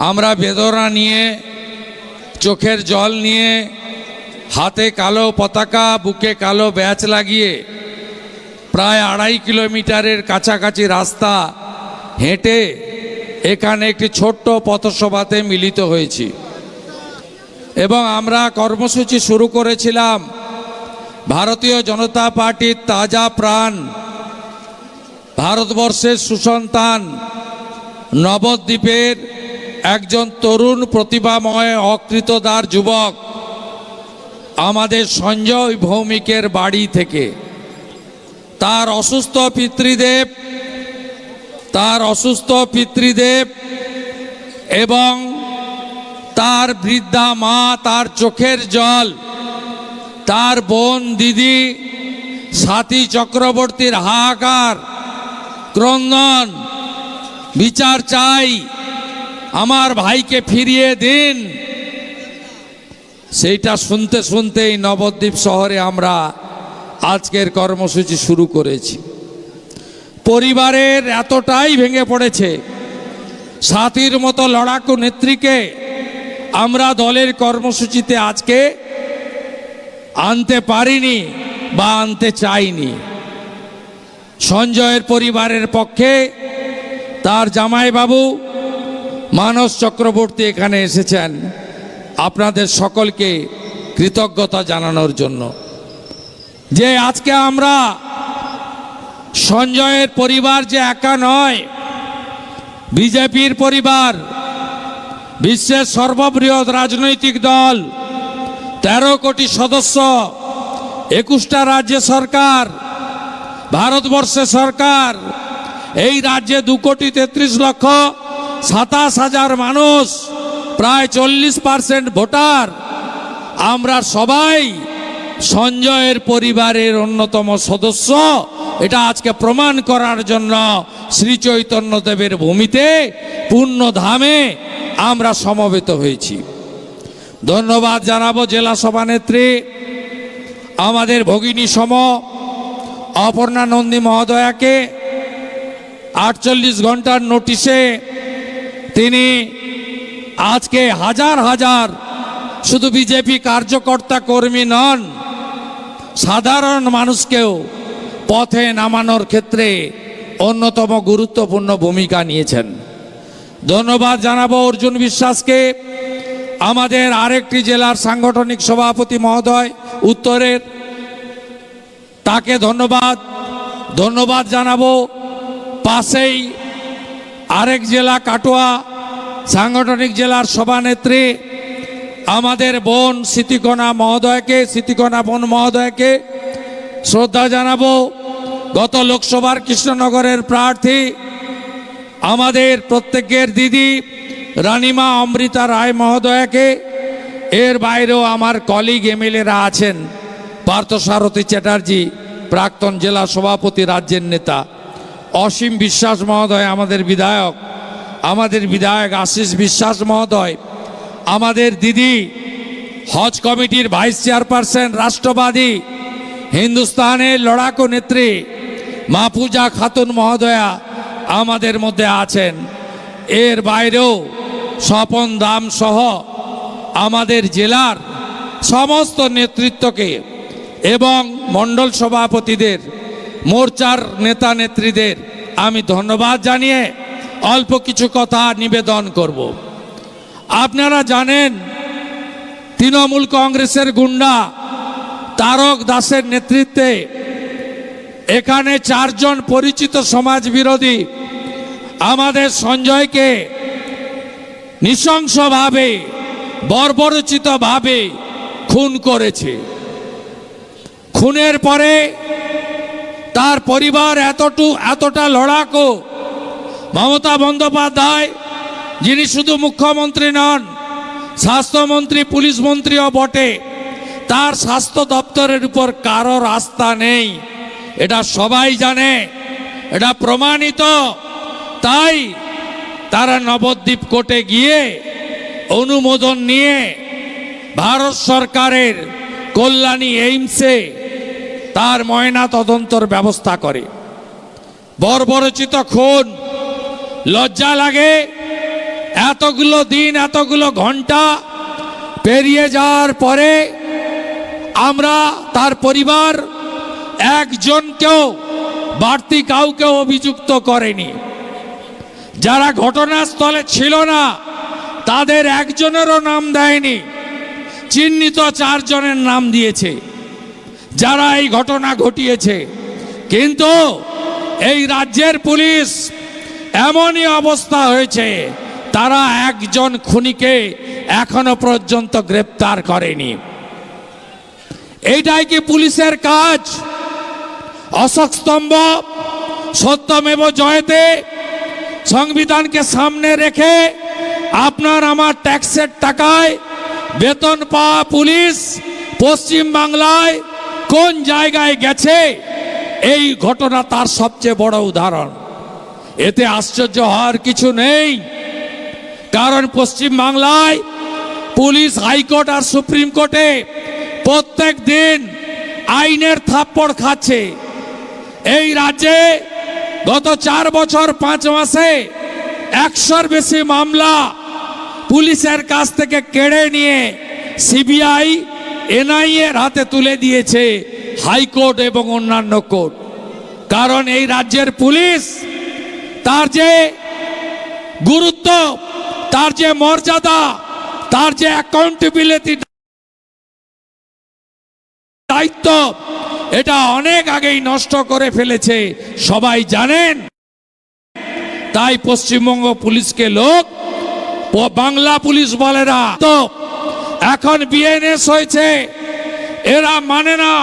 আমরা বেদনা নিয়ে, চোখের জল নিয়ে, হাতে কালো পতাকা, বুকে কালো ব্যাচ লাগিয়ে, প্রায় আড়াই কিলোমিটারের কাছাকাছি রাস্তা হেঁটে এখানে একটি ছোট্ট পথসভাতে মিলিত হয়েছি। এবং আমরা কর্মসূচি শুরু করেছিলাম। ভারতীয় জনতা পার্টির তাজা প্রাণ, ভারতবর্ষের সুসন্তান, নবদ্বীপের একজন তরুণ প্রতিভাময়, অকৃতদার যুবক আমাদের সঞ্জয় ভৌমিকের বাড়ি থেকে। তার অসুস্থ পিতৃদেব, তার অসুস্থ পিতৃদেব এবং তার বৃদ্ধা মা, তার চোখের জল, তার বোন দিদি, সাথী চক্রবর্তীর হাহাকার, ক্রন্দন, বিচার চাই। আমার ভাইকে ফিরিয়ে দিন। সেইটা শুনতে শুনতেই নবদ্বীপ শহরে আমরা আজকের কর্মসূচি শুরু করেছি। পরিবারের এতটাই ভেঙে পড়েছে। সাথীর মতো লড়াকু নেত্রীকে আমরা দলের কর্মসূচিতে আজকে আনতে পারিনি বা আনতে চাইনি। সঞ্জয়ের পরিবারের পক্ষে তার জামাইবাবু মানস চক্রবর্তী এখানে এসেছেন আপনাদের সকলকে কৃতজ্ঞতা জানানোর জন্য। যে আজকে আমরা সঞ্জয়ের পরিবার যে একা নয়, বিজেপির পরিবার, বিশ্বের সর্ববৃহৎ রাজনৈতিক দল, তেরো কোটি সদস্য, একুশটা রাজ্য সরকার ভারতবর্ষের সরকার, এই রাজ্যে দু কোটি তেত্রিশ লক্ষ সাতাশ হাজার মানুষ, প্রায় চল্লিশ পার্সেন্ট ভোটার। আমরা সবাই সঞ্জয়ের পরিবারের অন্যতম সদস্য। এটা আজকে প্রমাণ করার জন্য শ্রী চৈতন্যদেবের ভূমিতে পূর্ণ ধামে আমরা সমবেত হয়েছি। ধন্যবাদ জানাব জেলা সভানেত্রী, আমাদের ভগিনী সম, অপর্ণা নন্দী মহোদয়াকে। আটচল্লিশ ঘণ্টার নোটিশে তিনি আজকে হাজার হাজার শুধু বিজেপি কার্যকর্তা কর্মী নন, সাধারণ মানুষকেও পথে নামানোর ক্ষেত্রে অন্যতম গুরুত্বপূর্ণ ভূমিকা নিয়েছেন। ধন্যবাদ জানাব অর্জুন বিশ্বাসকে। আমাদের আরেকটি জেলার সাংগঠনিক সভাপতি মহোদয় উত্তরের, তাকে ধন্যবাদ। ধন্যবাদ জানাব পাশেই আরেক জেলা কাটোয়া সাংগঠনিক জেলার সভানেত্রী, আমাদের বোন স্মৃতিকণা মহোদয়কে, স্মৃতিকণা বোন মহোদয়কে শ্রদ্ধা জানাব। গত লোকসভার কৃষ্ণনগরের প্রার্থী, আমাদের প্রত্যেকের দিদি রানিমা অমৃতা রায় মহোদয়াকে, এর বাইরেও আমার কলিগ এমএলএরা আছেন পার্থসারথী চ্যাটার্জি, প্রাক্তন জেলা সভাপতি রাজ্যের নেতা। অসীম বিশ্বাস মহোদয় আমাদের বিধায়ক। আমাদের বিধায়ক আশিস বিশ্বাস মহোদয়, আমাদের দিদি হজ কমিটির ভাইস চেয়ারপারসন রাষ্ট্রবাদী হিন্দুস্তানের লড়াকু নেত্রী মাহফুজা খাতুন মহোদয়া আমাদের মধ্যে আছেন। এর বাইরেও স্বপন দাম সহ আমাদের জেলার সমস্ত নেতৃত্বকে এবং মণ্ডল সভাপতিদের, মোর্চার নেতা নেত্রীদের আমি ধন্যবাদ জানিয়ে অল্প কিছু কথা নিবেদন করব। আপনারা জানেন, তৃণমূল কংগ্রেসের গুন্ডা তারক দাসের নেতৃত্বে এখানে চারজন পরিচিত সমাজ বিরোধী আমাদের সঞ্জয়কে নৃশংসভাবে, বর্বরচিতভাবে খুন করেছে। খুনের পরে তার পরিবার এতটু, এতটা লড়াকো মমতা বন্দ্যোপাধ্যায়, যিনি শুধু মুখ্যমন্ত্রী নন, স্বাস্থ্যমন্ত্রী, পুলিশ মন্ত্রীও বটে। তার স্বাস্থ্য দপ্তরের উপর কারও রাস্তা নেই। এটা সবাই জানে, এটা প্রমাণিত। তাই তারা নবদ্বীপ কোর্টে গিয়ে অনুমোদন নিয়ে ভারত সরকারের কল্যাণী এইমসে তার ময়না তদন্তর ব্যবস্থা করে। বর্বরচিত খুন লজ্জা লাগে। এতগুলো দিন, এতগুলো ঘণ্টা পেরিয়ে যাওয়ার পরে আমরা, তার পরিবার একজনকেও, বাড়তি কাউকে অভিযুক্ত করেনি। যারা ঘটনাস্থলে ছিল না, তাদের একজনেরও নাম দেয়নি। চিহ্নিত চারজনের নাম দিয়েছে। যারা এই ঘটনা ঘটিয়েছে। কিন্তু এই রাজ্যের পুলিশ এমনই অবস্থা হয়েছে, তারা একজন খুনিকে এখনও পর্যন্ত গ্রেপ্তার করেনি। এইটাই কি পুলিশের কাজ? অশোক স্তম্ভ, সত্যমেব জয়তে সংবিধানকে সামনে রেখে আপনার আমার ট্যাক্সের টাকায় বেতন পাওয়া পুলিশ পশ্চিম বাংলায় কোন জায়গায় গেছে? এই ঘটনা তার সবচেয়ে বড় উদাহরণ। এতে আশ্চর্য হওয়ার কিছু নেই। কারণ পশ্চিম বাংলায় পুলিশ হাইকোর্ট আর সুপ্রিম কোর্টে প্রত্যেক দিন আইনের থাপ্পড় খাচ্ছে। এই রাজ্যে গত চার বছর পাঁচ মাসে একশোর বেশি মামলা পুলিশের কাছ থেকে কেড়ে নিয়ে সিবিআই, এনআইএ এর হাতে তুলে দিয়েছে হাইকোর্ট এবং অন্যান্য কোর্ট। কারণ এই রাজ্যের পুলিশ তার যে গুরুত্ব, তার যে মর্যাদা, তার যে অ্যাকাউন্টেবিলিটি দায়িত্ব, এটা অনেক আগেই নষ্ট করে ফেলেছে। সবাই জানেন? তাই পশ্চিমবঙ্গ পুলিশকে লোক বাংলা পুলিশ বলে না তো এখন বিএনএস হয়েছে, এরা মানে না।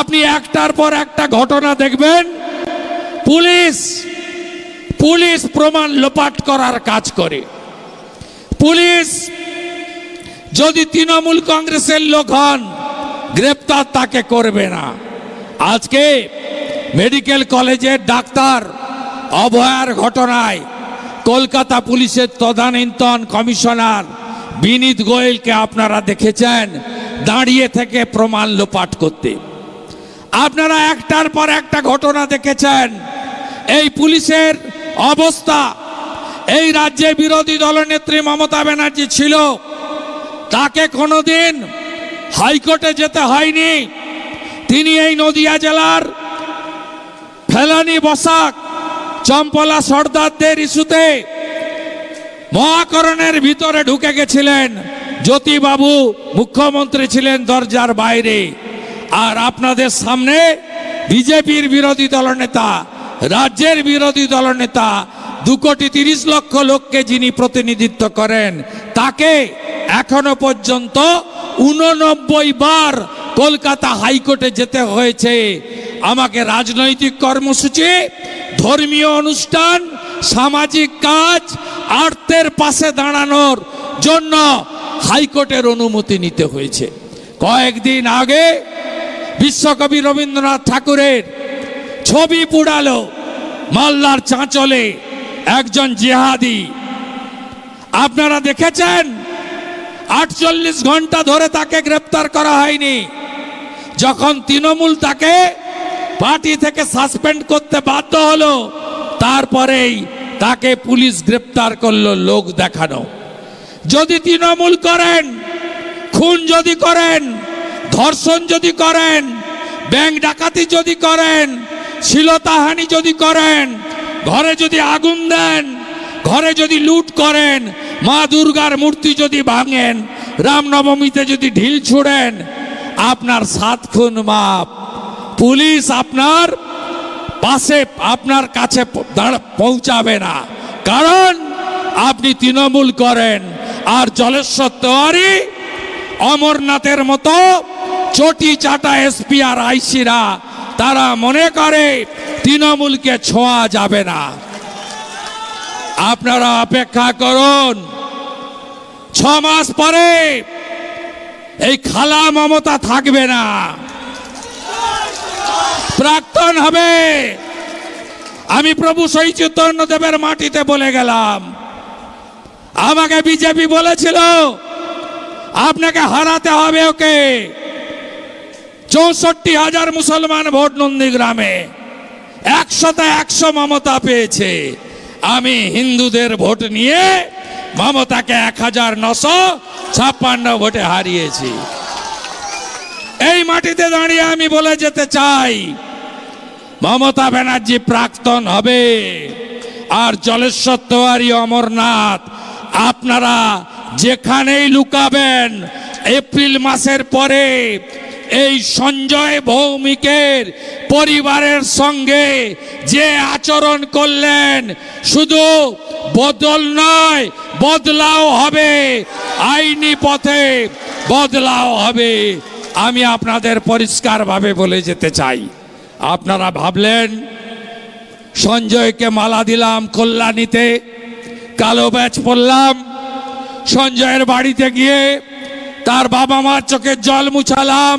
আপনি একটার পর একটা ঘটনা দেখবেন, পুলিশ পুলিশ প্রমাণ লোপাট করার কাজ করে। পুলিশ যদি তৃণমূল কংগ্রেসের লোক হন, গ্রেপ্তার তাকে করবে না। আজকে মেডিকেল কলেজের ডাক্তার অভয়ার ঘটনায় কলকাতা পুলিশের তদানীন্তন কমিশনার বিনীত গোয়েলকে আপনারা দেখেছেন দাঁড়িয়ে থেকে প্রমাণ লোপাট করতে। আপনারা একটার পর একটা ঘটনা দেখেছেন। এই পুলিশের অবস্থা। এই রাজ্যে বিরোধী দলনেত্রী মমতা ব্যানার্জি ছিল। তাকে কোনোদিন হাইকোর্টে যেতে হয়নি। তিনি এই নদিয়া জেলার ফেলানি বসাক, চম্পলা, সর্দারদের ইস্যুতে মহাকরণের ভিতরে ঢুকে গেছিলেন। জ্যোতিবাবু মুখ্যমন্ত্রী ছিলেন দরজার বাইরে। আর আপনাদের সামনে বিজেপির বিরোধী দলনেতা রাজ্যের বিরোধী দলনেতা দু কোটি তিরিশ লক্ষ লোককে যিনি প্রতিনিধিত্ব করেন, তাকে এখনও পর্যন্ত উননব্বই বার কলকাতা হাইকোর্টে যেতে হয়েছে। আমাকে রাজনৈতিক কর্মসূচি, ধর্মীয় অনুষ্ঠান, সামাজিক কাজ আর্তের পাশে দাঁড়ানোর জন্য হাইকোর্টের অনুমতি নিতে হয়েছে। কয়েকদিন আগে বিশ্বকবি রবীন্দ্রনাথ ঠাকুরের ছবি পুড়ালো মাল্লার চাঁচলে একজন জেহাদি। আপনারা দেখেছেন? আটচল্লিশ ঘণ্টা ধরে তাকে গ্রেপ্তার করা হয়নি। যখন তৃণমূল তাকে পার্টি থেকে সাসপেন্ড করতে বাধ্য হলো, তারপরেই তাকে পুলিশ গ্রেপ্তার করল লোক দেখানো। যদি তৃণমূল করেন, খুন যদি করেন, ধর্ষণ যদি করেন, ব্যাংক ডাকাতি যদি করেন শিলতাহানি যদি করেন, ঘরে যদি আগুন দেন, ঘরে যদি লুট করেন, মা দুর্গার মূর্তি যদি ভাঙেন, রামনবমীতে যদি ঢিল ছুড়েন, আপনার সাত খুন মাপ। পুলিশ আপনার পাশে, আপনার কাছে পৌঁছাবে না। কারণ আপনি তৃণমূল করেন, আর জলেশ্বর তেওয়ারি অমরনাথের মতো চটি চাটা এসপি আর আইসিরা তারা মনে করে, তৃণমূলকে ছোঁয়া যাবে না। আপনারা অপেক্ষা করুন। ছ মাস পরে এই খালা মমতা থাকবে না। প্রাক্তন হবে। আমি প্রভু সেই চৈতন্য দেবের মাটিতে বলে গেলাম। আমাকে বিজেপি বলেছিল, আপনাকে হারাতে হবে ওকে। চৌষট্টি হাজার মুসলমান ভোট নন্দীগ্রামে। একশোতে একশো মমতা পেয়েছে। আমি হিন্দুদের ভোট নিয়ে মমতাকে এক হাজার নশো ছাপ্পান্ন ভোটে হারিয়েছি। এই মাটিতে দাঁড়িয়ে আমি বলে যেতে চাই, মমতা ব্যানার্জি প্রাক্তন হবে। আর জলেশ্বর তেওয়ারি অমরনাথ, আপনারা যেখানেই লুকাবেন, এপ্রিল মাসের পরে এই সঞ্জয় ভৌমিকের পরিবারের সঙ্গে যে আচরণ করলেন, শুধু বদল নয়, বদলাও হবে। আইনি পথে বদলাও হবে। আমি আপনাদের পরিষ্কারভাবে বলে যেতে চাই। আপনারা ভাবলেন, সঞ্জয়কে মালা দিলাম কল্যাণীতে, কালো ব্যাচ পরলাম, সঞ্জয়ের বাড়িতে গিয়ে তার বাবা মার চোখের জল মুছালাম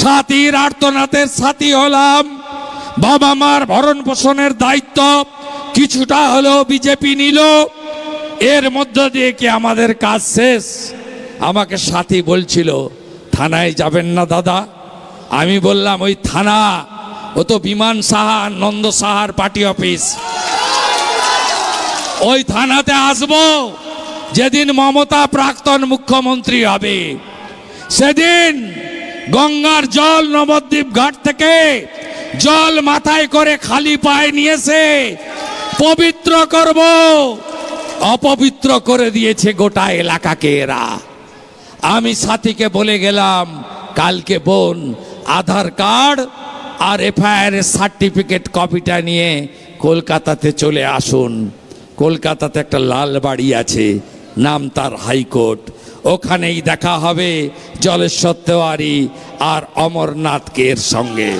সাথীর আর্তনাথের সাথী হলাম। বাবা মার ভরণ পোষণের দায়িত্ব কিছুটা হলেও বিজেপি নিল। এর মধ্য দিয়ে কি আমাদের কাজ শেষ? আমাকে সাথী বলছিল, থানায় যাবেন না দাদা। আমি বললাম, ওই থানা, ও তো বিমান সাহা, নন্দ সাহার পার্টি অফিস। ওই থানাতে আসব। যেদিন মমতা প্রাক্তন মুখ্যমন্ত্রী হবে, সেদিন গঙ্গার জল নবদ্বীপ ঘাট থেকে জল মাথায় করে খালি পায়ে নিয়েছে। পবিত্র করব, অপবিত্র করে দিয়েছে গোটা এলাকাকে এরা। আমি সাথীকে বলে গেলাম, কালকে বোন, আধার কার্ড আর এফআইআর সার্টিফিকেট কপিটা নিয়ে কলকাতাতে চলে আসুন। কলকাতাতে একটা লাল বাড়ি আছে, নাম তার হাইকোর্ট। ওখানেই দেখা হবে জলেশ্বর তেওয়ারি আর অমরনাথকে এর সঙ্গে।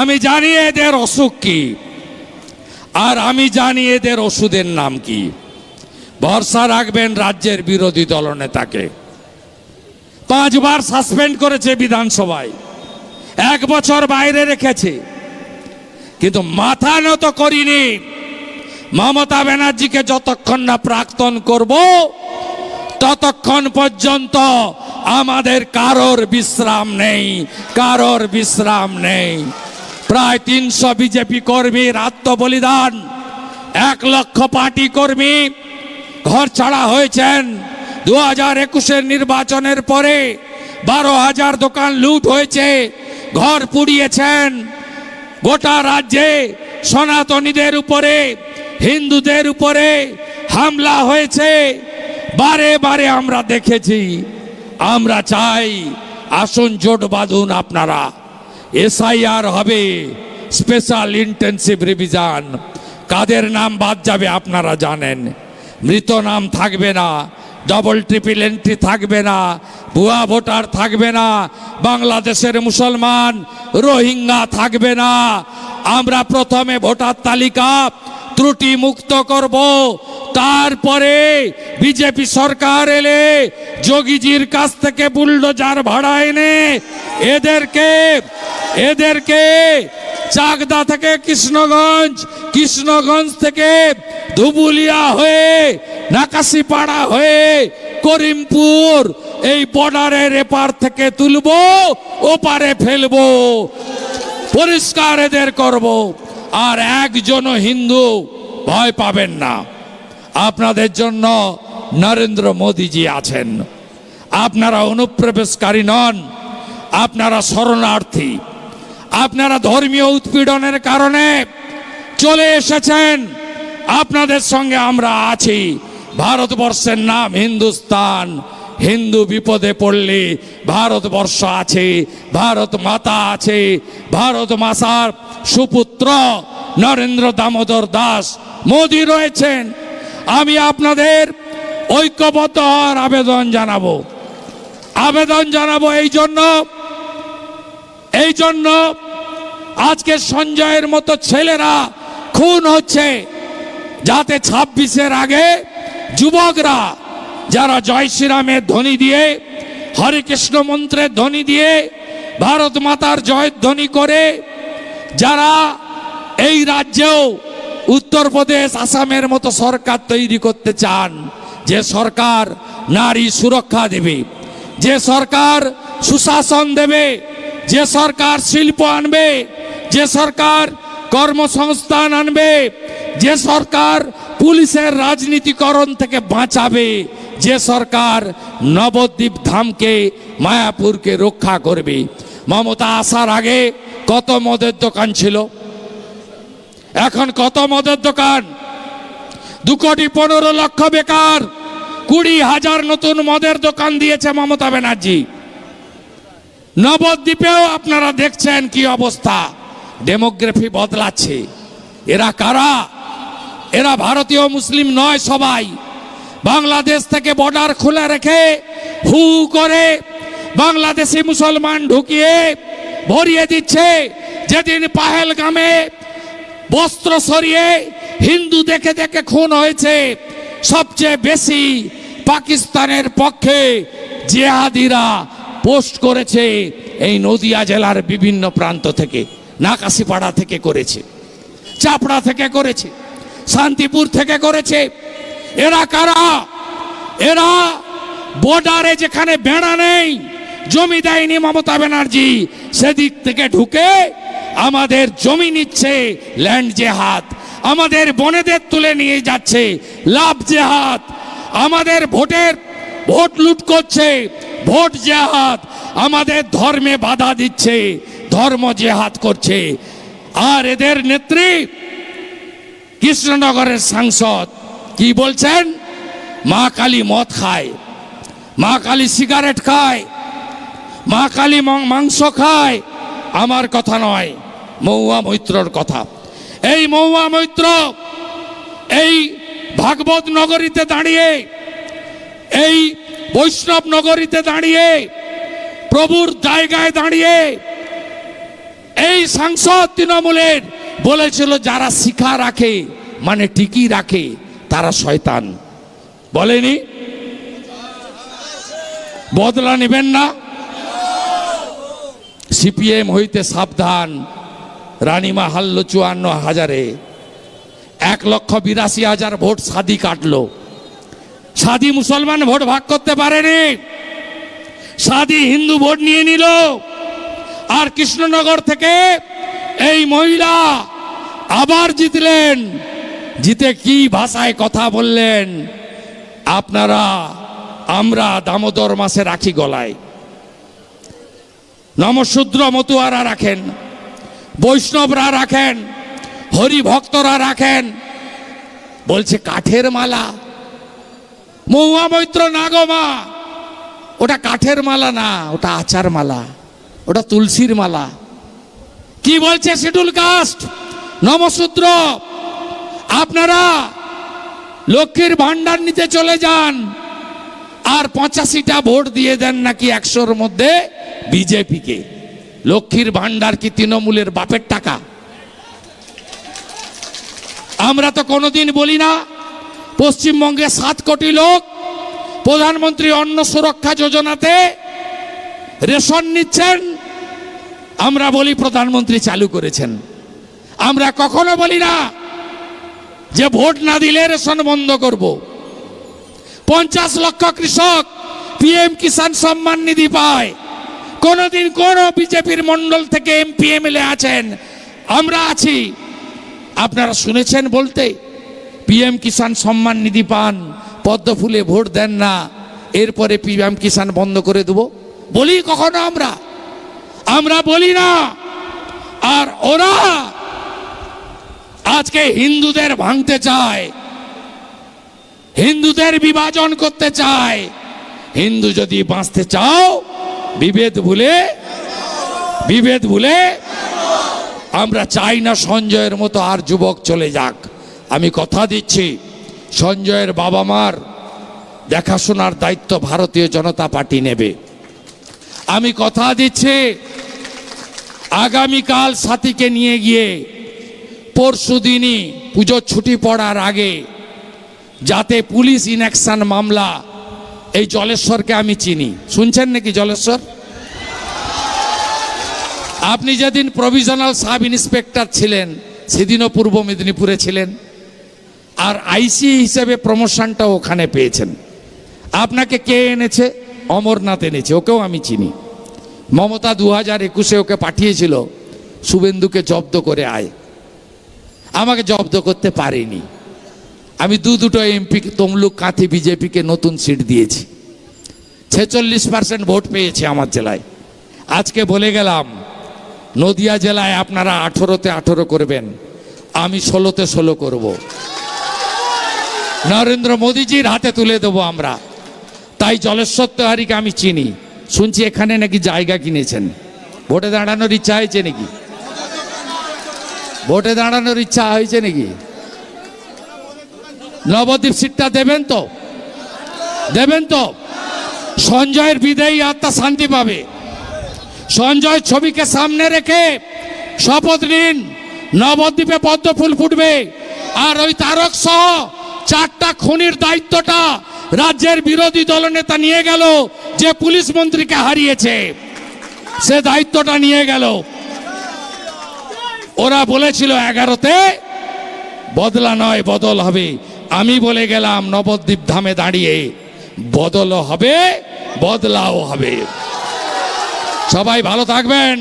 আমি জানি এদের অসুখ কি, আর আমি জানি এদের ওষুধের নাম কি। ভরসা রাখবেন রাজ্যের বিরোধী দলনেতাকে পাঁচবার সাসপেন্ড করেছে বিধানসভায়, এক বছর বাইরে রেখেছে, কিন্তু মাথা নত করিনি। মমতা ব্যানার্জিকে যতক্ষণ না প্রাক্তন করব, ততক্ষণ পর্যন্ত আমাদের কারোর বিশ্রাম নেই, কারোর বিশ্রাম নেই। প্রায় তিনশো বিজেপি কর্মীর আত্মবলিদান, এক লক্ষ পার্টি কর্মী ঘর ছাড়া হয়েছেন। দু হাজার একুশের নির্বাচনের পরে বারো হাজার দোকান লুট হয়েছে, ঘর পুড়িয়েছেন। গোটা রাজ্যে সনাতনীদের উপরে হিন্দুদের উপরে হামলা হয়েছে। বারে বারে আমরা দেখেছি। আমরা চাই আসুন জোট বাঁধুন আপনারা। এসআইআর হবে স্পেশাল ইন্টেন্সিভ রিভিশন। কাদের নাম বাদ যাবে আপনারা জানেন। মৃত নাম থাকবে না, ডবল ট্রিপল এন্ট্রি থাকবে না, ভুয়া ভোটার থাকবে না, বাংলাদেশের মুসলমান রোহিঙ্গা থাকবে না। আমরা প্রথমে ভোটার তালিকা ত্রুটি মুক্ত করব। তারপরে বিজেপি সরকার এলে যোগীজির কাছ থেকে বুলডোজার ভাড়া এনে এদেরকে এদেরকে চাকদা থেকে কৃষ্ণগঞ্জ কৃষ্ণগঞ্জ থেকে ধুবুলিয়া হয়ে, নাকাশিপাড়া হয়ে করিমপুর এই বর্ডারের এপার থেকে তুলবো, ওপারে ফেলব, পরিষ্কার এদের করব। আর একজন হিন্দু ভয় পাবেন না। আপনাদের জন্য নরেন্দ্র মোদীজি আছেন। আপনারা অনুপ্রবেশকারী নন, আপনারা শরণার্থী। আপনারা ধর্মীয় উৎপীড়নের কারণে চলে এসেছেন। আপনাদের সঙ্গে আমরা আছি। ভারতবর্ষের নাম হিন্দুস্তান। হিন্দু বিপদে পড়লে ভারতবর্ষ আছে, ভারত মাতা আছে, ভারত মাতার সুপুত্র নরেন্দ্র দামোদর দাস মোদি রয়েছেন। আমি আপনাদের ঐক্যবদ্ধ হওয়ার আবেদন জানাব। আবেদন জানাব এই জন্য এই জন্য আজকে সঞ্জয়ের মতো ছেলেরা খুন হচ্ছে। যাতে ছাব্বিশের আগে যুবকরা, যারা জয় শ্রীরামের ধ্বনি দিয়ে, হরে কৃষ্ণ মন্ত্রের ধ্বনি দিয়ে, ভারত মাতার জয় ধ্বনি করে যারা এই রাজ্যেও উত্তরপ্রদেশ, আসামের মতো সরকার তৈরি করতে চান, যে সরকার নারী সুরক্ষা দেবে, যে সরকার সুশাসন দেবে, যে সরকার শিল্প আনবে, যে সরকার কর্মসংস্থান আনবে, যে সরকার পুলিশের রাজনীতিকরণ থেকে বাঁচাবে, যে সরকার নবদ্বীপ ধামকে, মায়াপুরকে রক্ষা করবে। মমতা আসার আগে কত মদের দোকান ছিল? এখন কত মদের দোকান? দু কোটি পনেরো লক্ষ বেকার। কুড়ি হাজার নতুন মদের দোকান দিয়েছে মমতা ব্যানার্জি। নবদ্বীপেও আপনারা দেখছেন কি অবস্থা। ডেমোগ্রাফি বদলাচ্ছে। এরা কারা? এরা ভারতীয় মুসলিম নয় সবাই। বাংলাদেশ থেকে বর্ডার খুলে রেখে হু করে বাংলাদেশি মুসলমান ঢুকিয়ে ভরিয়ে দিচ্ছে। যেদিন পাহেলগামে বস্ত্র সরিয়ে হিন্দু দেখে দেখে খুন হয়েছে, সবচেয়ে বেশি পাকিস্তানের পক্ষে জেহাদিরা পোস্ট করেছে এই নদিয়া জেলার বিভিন্ন প্রান্ত থেকে, নাকাশিপাড়া থেকে করেছে, চাপড়া থেকে করেছে, শান্তিপুর থেকে করেছে। এরা কারা? এরা বর্ডারে যেখানে বেড়া নেই জমি দেয়নি মমতা ব্যানার্জি। সেদিক থেকে ঢুকে আমাদের জমি নিচ্ছে ল্যান্ড যে হাত আমাদের বনেদের তুলে নিয়ে যাচ্ছে লাভ যে হাত আমাদের ভোটের, ভোট লুট করছে ভোট যে হাত আমাদের ধর্মে বাধা দিচ্ছে, ধর্ম যে হাত করছে। আর এদের নেত্রী কৃষ্ণনগরের সাংসদ কি বলছেন? মা কালী মদ খায়, মা কালী সিগারেট খায় মা কালী মাংস খায়, আমার কথা নয়, মৌয়া মৈত্রর কথা। এই মৌয়া মৈত্র এই ভাগবত নগরীতে দাঁড়িয়ে, এই বৈষ্ণব নগরীতে দাঁড়িয়ে, প্রভুর জায়গায় দাঁড়িয়ে, এই সাংসদ তৃণমূলের বলেছিল, যারা শিখা রাখে মানে টিকি রাখে, তারা শয়তান। বলেনি? বদলা নেবেন না। সিপিএম হইতে সাবধান। রানীমা হারল চুয়ান্ন হাজারে। এক লক্ষ বিরাশি হাজার ভোট সাদি কাটল। সাদি মুসলমান ভোট ভাগ করতে পারেনি। সাদি হিন্দু ভোট নিয়ে নিল। আর কৃষ্ণনগর থেকে এই মহিলা আবার জিতলেন। জিতে কি ভাষায় কথা বললেন? আপনারা, আমরা দামোদর মাসে রাখি গলায়। নমশূদ্র মতুয়ারা রাখেন, বৈষ্ণবরা রাখেন হরি ভক্তরা রাখেন। বলছে, কাঠের মালা। মহুয়া মৈত্র নাগমা ওটা কাঠের মালা না, ওটা আচার মালা, ওটা তুলসীর মালা। কি বলছে শিডুল কাস্ট? নমশূদ্র, আপনারা লক্ষ্মীর ভান্ডার নিতে চলে যান, আর পঁচাশিটা ভোট দিয়ে দেন নাকি একশোর মধ্যে। বিজেপিকে। লক্ষ্মীর ভান্ডার কি তৃণমূলের বাপের টাকা? আমরা তো কোনোদিন বলি না, পশ্চিমবঙ্গে সাত কোটি লোক প্রধানমন্ত্রী অন্ন সুরক্ষা যোজনাতে রেশন নিচ্ছেন। আমরা বলি প্রধানমন্ত্রী চালু করেছেন। আমরা কখনো বলি না যে ভোট না দিলে রেশন বন্ধ করব। পঞ্চাশ লক্ষ কৃষক, পিএম কিষাণ সম্মান নিধি পায়। কোনোদিন কোন বিজেপির মন্ডল থেকে এমপি, এমএলএ আছেন? আমরা আছি। আপনারা শুনেছেন বলতে? পিএম কিষাণ সম্মান নিধি পান, পদ্ম ফুলে ভোট দেন না, এরপরে পিএম কিষাণ বন্ধ করে দেব। বলি কখনো আমরা? আমরা বলি না। আর ওরা আজকে হিন্দুদের ভাঙতে চায়, হিন্দুদের বিভাজন করতে চায়। হিন্দু যদি বাঁচতে চাও বিভেদ ভুলে বিভেদ ভুলে, আমরা চাই না সঞ্জয়ের মতো আর যুবক চলে যাক। আমি কথা দিচ্ছি, সঞ্জয়ের বাবা মার দেখাশোনার দায়িত্ব ভারতীয় জনতা পার্টি নেবে। আমি কথা দিচ্ছি, আগামীকাল সাথীকে নিয়ে গিয়ে পরশু দিনই পুজোর ছুটি পড়ার আগে যাতে পুলিশ ইনঅ্যাকশন মামলা এই জলেশ্বরকে আমি চিনি। শুনছেন নাকি জলেশ্বর? আপনি যেদিন প্রভিশনাল সাব ইন্সপেক্টর ছিলেন, সেদিনও পূর্ব মেদিনীপুরে ছিলেন, আর আইসি হিসেবে প্রমোশনটা ওখানে পেয়েছেন। আপনাকে কে এনেছে? অমরনাথ এনেছে, ওকেও আমি চিনি। মমতা দু হাজার একুশে ওকে পাঠিয়েছিল, শুভেন্দুকে জব্দ করে আয়। আমাকে জব্দ করতে পারেনি। আমি দু দুটো এমপি, তমলুক, কাঁথি বিজেপিকে নতুন সিট দিয়েছি। ছেচল্লিশ পার্সেন্ট ভোট পেয়েছে আমার জেলায়। আজকে বলে গেলাম, নদিয়া জেলায় আপনারা আঠেরোতে আঠেরো করবেন, আমি ষোলোতে ষোলো করব। নরেন্দ্র মোদীজির হাতে তুলে দেবো আমরা। তাই জলেশ্বর তেওহারিকে আমি চিনি। শুনছি এখানে নাকি জায়গা কিনেছেন। ভোটে দাঁড়ানোর ইচ্ছা হয়েছে নাকি? ভোটে দাঁড়ানোর ইচ্ছা হয়েছে নাকি? নবদ্বীপ সিটটা দেবেন তো? দেবেন তো? সঞ্জয়ের বিদায়ী আত্মা শান্তি পাবে। সঞ্জয় ছবিকে সামনে রেখে শপথ নিন। নবদ্বীপে পদ্ম ফুল ফুটবে। আর ওই তারক সহ চারটা খুনির দায়িত্বটা রাজ্যের বিরোধী দলনেতা নিয়ে গেল, যে পুলিশ মন্ত্রীকে হারিয়েছে। সে দায়িত্বটা নিয়ে গেল। ওরা বলেছিল, এগারোতে বদলা নয়, বদল হবে। আমি বলে গেলাম নবদ্বীপ ধামে দাঁড়িয়ে বদলও হবে বদলাও হবে। সবাই ভালো থাকবেন।